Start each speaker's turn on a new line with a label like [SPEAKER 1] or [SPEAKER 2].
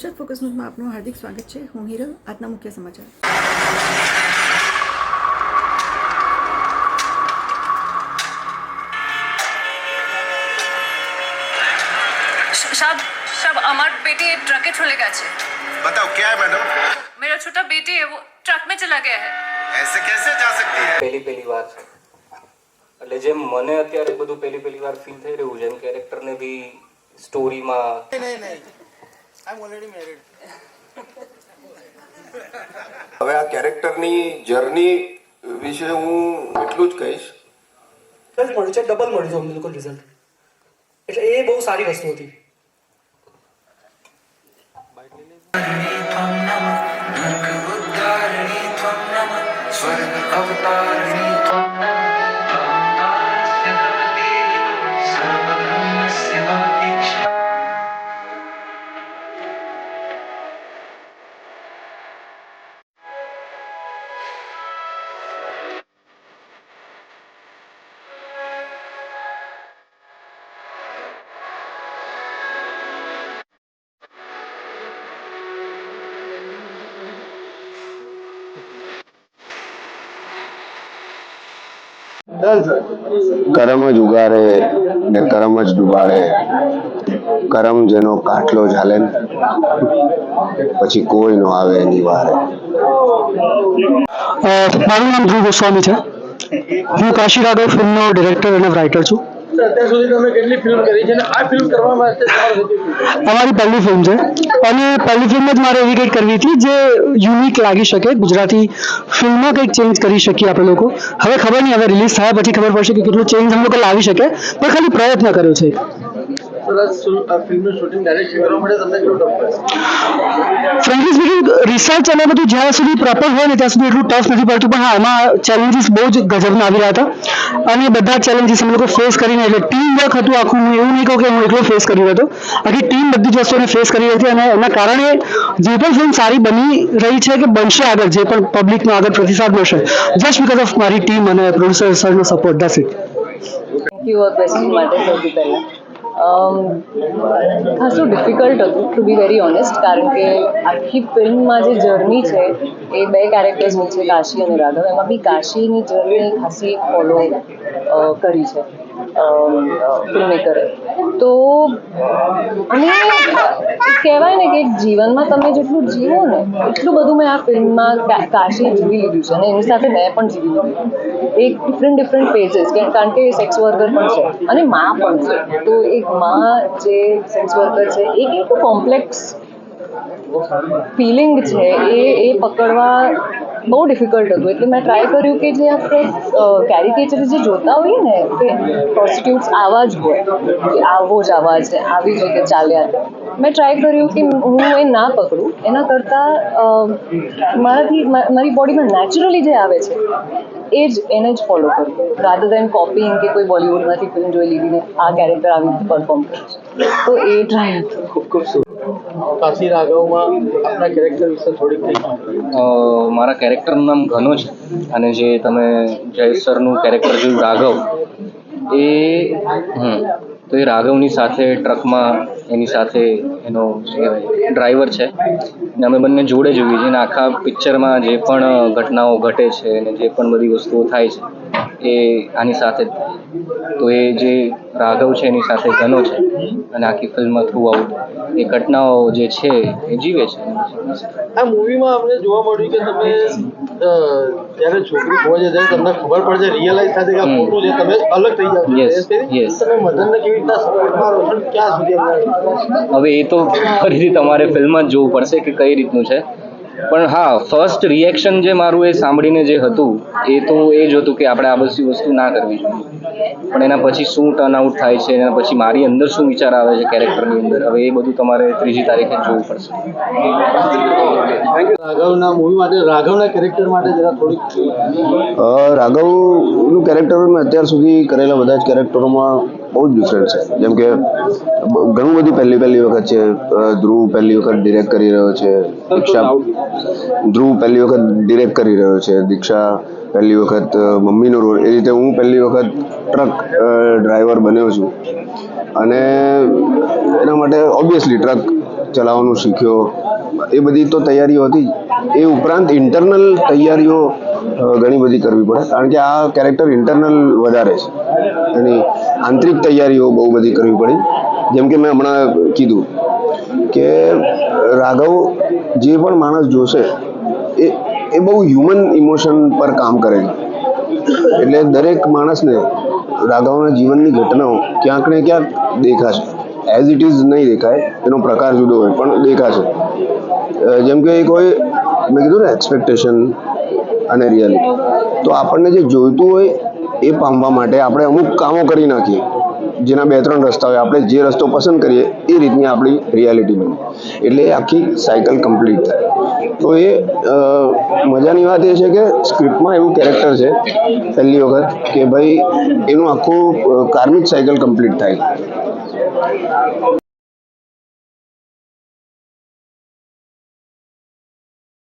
[SPEAKER 1] Gujarat focus ન્યૂઝમાં આપનું હાર્દિક સ્વાગત છે હું હિરલ આજના મુખ્ય સમાચાર
[SPEAKER 2] साहब साहब हमारे बेटी ट्रक ठुले गया है
[SPEAKER 3] बताओ क्या है मैडम
[SPEAKER 2] मेरा छोटा बेटी है वो ट्रक में चला गया है
[SPEAKER 3] ऐसे कैसे जा सकती है
[SPEAKER 4] પહેલી પહેલી વાર એટલે જેમ મને અત્યારે બધું પહેલી પહેલી વાર ફીલ થઈ રહ્યું છે એમ કેરેક્ટરને બી સ્ટોરીમાં
[SPEAKER 5] હવે આ કેરેક્ટરની જર્ની વિશે હું એટલું જ કહીશ.
[SPEAKER 6] રિઝલ્ટ મળ્યું છે ડબલ મળ્યું છે અમને લોકો રિઝલ્ટ એટલે એ બહુ સારી વસ્તુ હતી.
[SPEAKER 5] કરમ જ ઉગારે ને કરમ જ ડુબાડે. કરમ જેનો કાટલો ચાલે પછી કોઈ નો આવે એની વારે.
[SPEAKER 6] મારું નામ ધ્રુવ ગોસ્વામી છે. હું કાશી રાઘવ ફિલ્મનો ડિરેક્ટર અને રાઇટર છું. અમારી પહેલી ફિલ્મ છે. અને પહેલી ફિલ્મ જ મારે એવી કંઈક કરવી હતી જે યુનિક લાગી શકે. ગુજરાતી ફિલ્મમાં કંઈક ચેન્જ કરી શકીએ આપણે લોકો. હવે ખબર નહીં, હવે રિલીઝ થયા પછી ખબર પડશે કે કેટલું ચેન્જ અમે લોકો લાવી શકે. પણ ખાલી પ્રયત્ન કર્યો છે.
[SPEAKER 7] ફિલ્મનું શૂટિંગ ડાયરેક્શન કરવા માટે તમને કેટલું ટફ
[SPEAKER 6] ફ્રેન્કલી સ્પીકિંગ રિસર્ચ અને બધું જ્યાં સુધી પ્રોપર હોય ને ત્યાં સુધી એટલું ટફ નથી પડતું. પણ હા એમાં ચેલેન્જીસ બહુ જ ગજબના આવી રહ્યા હતા. અને બધા ચેલેન્જીસ અમે લોકો ફેસ કરીને એટલે ટીમ વર્ક હતું આખું. હું એવું નહીં કહું કે હું એકલો ફેસ કરી રહ્યો હતો. આખી ટીમ બધી જ વસ્તુઓને ફેસ કરી રહી હતી અને એના કારણે જે પણ ફિલ્મ સારી બની રહી છે કે બનશે આગળ જે પણ પબ્લિકનો આગળ પ્રતિસાદ મળશે જસ્ટ બિકોઝ ઓફ મારી ટીમ અને producer સરનો support that's it
[SPEAKER 8] thank you આ ક્વેશ્ચન માટે સૌથી પહેલાં. ખાસું ડિફિકલ્ટ હતું ટુ બી વેરી ઓનેસ્ટ કારણ કે આખી ફિલ્મમાં જે જર્ની છે, એ બે કેરેક્ટર્સની છે કાશી અને રાઘવ, એમાં બી કાશીની જર્ની ખાસી ફોલો કરી છે ફિલ્મ મેકરે તો, અને કહેવાય ને કે જીવનમાં તમે જેટલું જીવો ને, એટલું બધું મેં આ ફિલ્મમાં કાશી જીવી લીધું છે, અને એની સાથે મેં પણ જીવી લીધું એક ડિફરન્ટ ડિફરન્ટ ફેઝિસ કારણ કે સેક્સ વર્કર પણ છે, અને મા પણ છે. તો એક મા જે સેક્સ વર્કર છે, એ કેટલું કોમ્પ્લેક્સ ફિલિંગ છે, એ એ પકડવા બહુ ડિફિકલ્ટ હતું. એટલે મેં ટ્રાય કર્યું કે જે આપણે કેરિકેચર જે જોતા હોઈએ ને, કે પ્રોસ્ટિટ્યુટ્સ આવા જ હોય, કે આવો જ આવા છે, આવી જ રીતે ચાલ્યા. મેં ટ્રાય કર્યું કે હું એ ના પકડું. એના કરતાં મારાથી મારી બોડીમાં નેચરલી જે આવે છે એ જ એને જ ફોલો કરું. રાધર દેન કોપીંગ કે કોઈ બોલિવૂડમાંથી ફિલ્મ જોઈ લીધીને આ કેરેક્ટર આવી રીતે પરફોર્મ કરે તો એ ટ્રાય
[SPEAKER 7] ખૂબ ખૂબ શું કાશી રાઘવમાં આપણા કેરેક્ટર વિશે થોડીક
[SPEAKER 4] અ, મારા કેરેક્ટરનું નામ ઘનો છે અને જે તમે જય સરનું કેરેક્ટર જોયું રાઘવ એ હમ તો એ રાઘવની સાથે ટ્રકમાં એની સાથે એનો ડ્રાઈવર છે. ને અમે બંને જોડે જોઈએ છીએ અને આખા પિક્ચરમાં જે પણ ઘટનાઓ ઘટે છે અને જે પણ બધી વસ્તુઓ થાય છે એ આની સાથે તો એ જે રાઘવ છે એની સાથે ઘનો છે અને આખી ફિલ્મ થ્રુ આઉટ એ ઘટનાઓ જે છે એ જીવે છે.
[SPEAKER 7] આ મૂવીમાં અમને જોવા મળ્યું કે તમે જ્યારે છોકરી ખોવા જાય ત્યારે તમને ખબર પડે છે રિયલાઇઝ થાય કે આ ખોટું છે તમે અલગ થઈ જાવ
[SPEAKER 4] યસ.
[SPEAKER 7] તમે મદનને કેવી રીતના સપોર્ટ મારો છો? ક્યાં સુધી
[SPEAKER 4] હવે એ તો ફરીથી તમારે ફિલ્મ જ જોવું પડશે કે કઈ રીતનું છે. પણ હા ફર્સ્ટ રિએક્શન જે મારું એ સાંભળીને જે હતું એ તો એ જ હતું કે આપણે આ બધી વસ્તુ ના કરવી જોઈએ. પણ એના પછી શું ટર્ન આઉટ થાય છે એના પછી મારી અંદર શું વિચાર આવે છે કેરેક્ટરની અંદર હવે એ બધું તમારે ત્રીજી તારીખે જોવું પડશે.
[SPEAKER 7] રાઘવના મૂવી માટે રાઘવના કેરેક્ટર માટે જરા થોડીક
[SPEAKER 5] રાઘવનું કેરેક્ટર મેં અત્યાર સુધી કરેલા બધા જ કેરેક્ટરોમાં બહુ જ ડિફરન્ટ છે. જેમ કે, ઘણું બધી પહેલી પહેલી વખત છે ધ્રુવ પહેલી વખત ડિરેક્ટ કરી રહ્યો છે, દીક્ષા. ધ્રુવ પહેલી વખત ડિરેક્ટ કરી રહ્યો છે, દીક્ષા પહેલી વખત મમ્મીનો રોલ એ રીતે હું પહેલી વખત ટ્રક ડ્રાઈવર બન્યો છું. અને એના માટે ઓબ્વિયસલી ટ્રક ચલાવવાનું શીખ્યો. એ બધી તો તૈયારીઓ હતી. એ ઉપરાંત ઇન્ટરનલ તૈયારીઓ ઘણી બધી કરવી પડે. કારણ કે આ કેરેક્ટર ઇન્ટરનલ વધારે છે. એની આંતરિક તૈયારીઓ બહુ બધી કરવી પડી. જેમ કે મેં હમણાં કીધું કે રાઘવ જે પણ માણસ જોશે, એ એ બહુ હ્યુમન ઇમોશન પર કામ કરે એટલે દરેક માણસને રાઘવના જીવનની ઘટનાઓ ક્યાંક ને ક્યાંક દેખાશે. એઝ ઇટ ઇઝ નહીં દેખાય, એનો પ્રકાર જુદો હોય, પણ દેખાશે. જેમ કે એક હોય મેં કીધું ને એક્સપેક્ટેશન અને રિયાલિટી તો આપણને જે જોઈતું હોય એ પામવા માટે આપણે અમુક કામો કરી નાખીએ. જેના બે ત્રણ રસ્તા હોય, આપણે જે રસ્તો પસંદ કરીએ, એ રીતની આપણી રિયાલિટી બને. એટલે આખી સાયકલ કમ્પ્લીટ થાય. તો એ મજાની વાત એ છે કે સ્ક્રિપ્ટમાં એવું કેરેક્ટર છે, પહેલી વખત, કે ભાઈ એનું આખું કાર્મિક સાયકલ કમ્પ્લીટ થાય.